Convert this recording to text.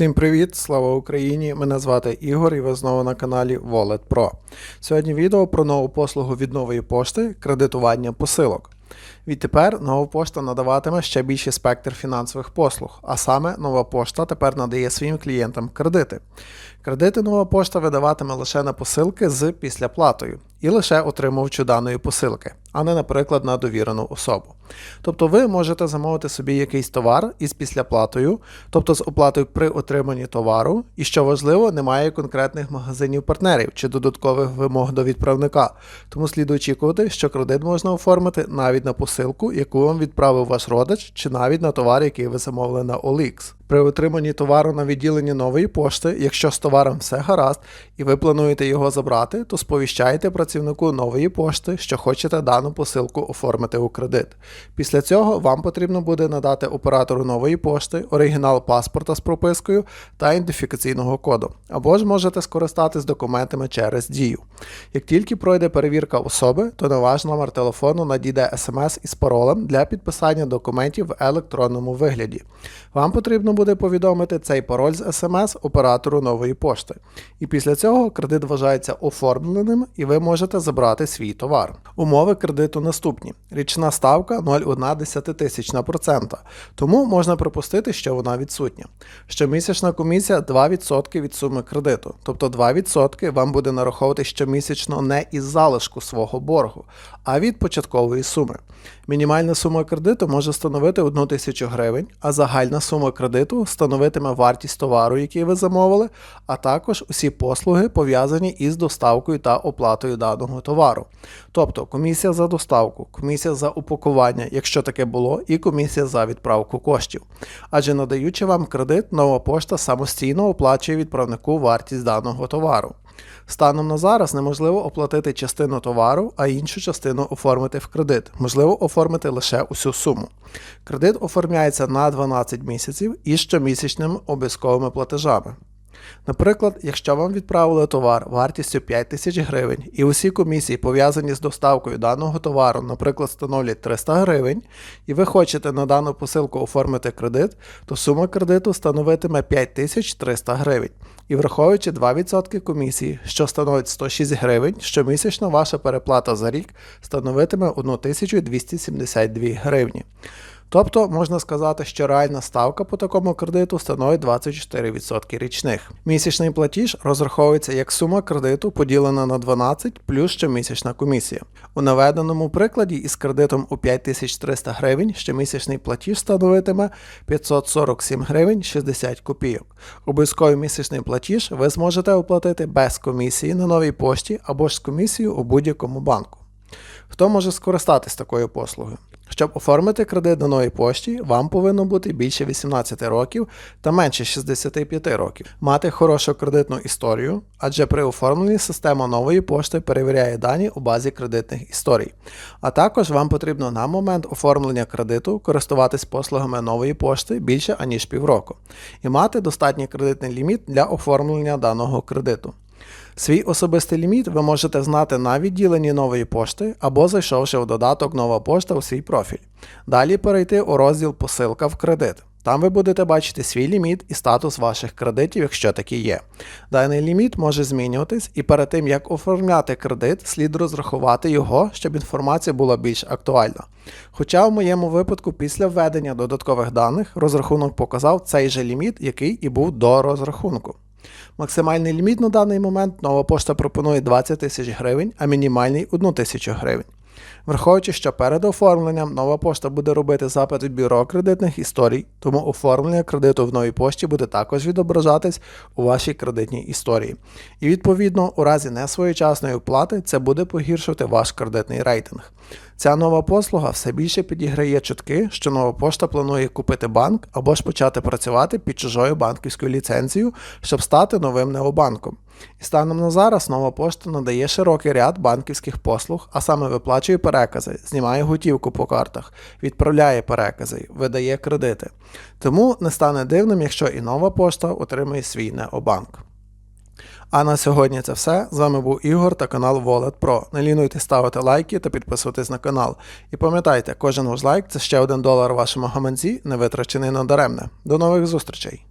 Всім привіт, слава Україні! Мене звати Ігор і ви знову на каналі Wallet Pro. Сьогодні відео про нову послугу від нової пошти кредитування посилок. Відтепер нова пошта надаватиме ще більший спектр фінансових послуг, а саме нова пошта тепер надає своїм клієнтам кредити. Кредити нова пошта видаватиме лише на посилки з післяплатою і лише отримувачу даної посилки, а не, наприклад, на довірену особу. Тобто ви можете замовити собі якийсь товар із післяплатою, тобто з оплатою при отриманні товару, і що важливо, немає конкретних магазинів партнерів чи додаткових вимог до відправника. Тому слід очікувати, що кредит можна оформити навіть на посилку, яку вам відправив ваш родич, чи навіть на товар, який ви замовили на OLX. При отриманні товару на відділенні нової пошти, якщо з товаром все гаразд і ви плануєте його забрати, то сповіщайте працівнику нової пошти, що хочете дану посилку оформити у кредит. Після цього вам потрібно буде надати оператору нової пошти оригінал паспорта з пропискою та ідентифікаційного коду, або ж можете скористатись документами через дію. Як тільки пройде перевірка особи, то на ваш номер телефону надійде смс із паролем для підписання документів в електронному вигляді. Вам потрібно буде повідомити цей пароль з смс оператору нової пошти. І після цього кредит вважається оформленим і ви можете забрати свій товар. Умови кредиту наступні: річна ставка 0,1 процента, тому можна припустити, що вона відсутня. Щомісячна комісія 2% від суми кредиту, тобто 2% вам буде нараховувати щомісячно не із залишку свого боргу, а від початкової суми. Мінімальна сума кредиту може становити 1 тисячу гривень, а загальна сума кредиту становитиме вартість товару, який ви замовили, а також усі послуги пов'язані із доставкою та оплатою даного товару. Тобто комісія за доставку, комісія за упакування, якщо таке було, і комісія за відправку коштів. Адже надаючи вам кредит, нова пошта самостійно оплачує відправнику вартість даного товару. Станом на зараз неможливо оплатити частину товару, а іншу частину оформити в кредит. Можливо оформити лише усю суму. Кредит оформляється на 12 місяців із щомісячними обов'язковими платежами. Наприклад, якщо вам відправили товар вартістю 5 тисяч гривень і усі комісії, пов'язані з доставкою даного товару, наприклад, становлять 300 гривень, і ви хочете на дану посилку оформити кредит, то сума кредиту становитиме 5300 гривень. І враховуючи 2% комісії, що становить 106 гривень, щомісячно ваша переплата за рік становитиме 1272 гривні. Тобто можна сказати, що реальна ставка по такому кредиту становить 24% річних. Місячний платіж розраховується як сума кредиту поділена на 12 плюс щомісячна комісія. У наведеному прикладі із кредитом у 5300 гривень щомісячний платіж становитиме 547 гривень 60 копійок. Обов'язковий місячний платіж ви зможете оплатити без комісії на новій пошті або ж з комісією у будь-якому банку. Хто може скористатись такою послугою? Щоб оформити кредит на новій пошті, вам повинно бути більше 18 років та менше 65 років, мати хорошу кредитну історію, адже при оформленні система нової пошти перевіряє дані у базі кредитних історій. А також вам потрібно на момент оформлення кредиту користуватись послугами нової пошти більше аніж півроку, і мати достатній кредитний ліміт для оформлення даного кредиту. Свій особистий ліміт ви можете знати на відділенні нової пошти або зайшовши в додаток Нова пошта у свій профіль. Далі перейти у розділ Посилка в кредит. Там ви будете бачити свій ліміт і статус ваших кредитів, якщо такі є. Даний ліміт може змінюватись, і перед тим як оформляти кредит, слід розрахувати його, щоб інформація була більш актуальна. Хоча в моєму випадку, після введення додаткових даних, розрахунок показав цей же ліміт, який і був до розрахунку. Максимальний ліміт на даний момент нова пошта пропонує 20 тисяч гривень, а мінімальний 1 тисячу гривень. Враховуючи, що перед оформленням нова пошта буде робити запит від бюро кредитних історій, тому оформлення кредиту в новій пошті буде також відображатись у вашій кредитній історії. І відповідно, у разі несвоєчасної оплати це буде погіршувати ваш кредитний рейтинг. Ця нова послуга все більше підіграє чутки, що нова пошта планує купити банк або ж почати працювати під чужою банківською ліцензією, щоб стати новим необанком. І станом на зараз нова пошта надає широкий ряд банківських послуг, а саме виплачує перекази, знімає готівку по картах, відправляє перекази, видає кредити. Тому не стане дивним, якщо і нова пошта отримує свій необанк. А на сьогодні це все. З вами був Ігор та канал Wallet Pro. Не лінуйте ставити лайки та підписуватись на канал. І пам'ятайте, кожен ваш лайк це ще один долар вашому гаманці, не витрачений на даремне. До нових зустрічей!